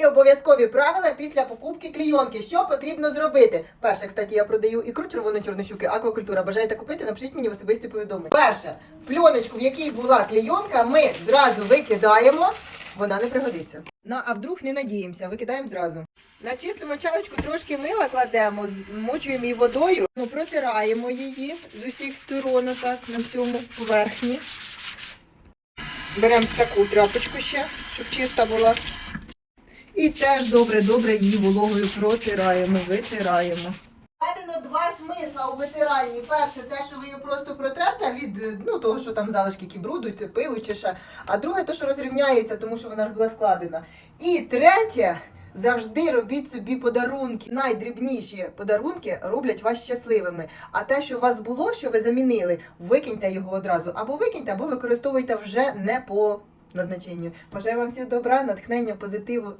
Три обов'язкові правила після покупки клійонки. Що потрібно зробити? Перше, кстати, я продаю ікру червоно-чорної щуки, аквакультура. Бажаєте купити? Напишіть мені в особисті повідомлення. Перше, пленочку, в якій була клійонка, ми зразу викидаємо. Вона не пригодиться. Ну, а вдруг не надіємося, викидаємо зразу. На чисту мочалочку трошки мила кладемо, змочуємо її водою, ну, протираємо її з усіх сторон, так, на всьому поверхні. Беремо таку тряпочку ще, щоб чиста була. І теж добре-добре її вологою протираємо, витираємо. Введено два смисла у витиранні. Перше, те, що ви її просто протрете від ну, того, що там залишки які бруду, чи пилу чи ще. А друге, то, що розрівняється, тому що вона ж була складена. І третє, завжди робіть собі подарунки. Найдрібніші подарунки роблять вас щасливими. А те, що у вас було, що ви замінили, викиньте його одразу. Або викиньте, або використовуйте вже не по назначенню. Бажаю вам всіх добра, натхнення, позитиву.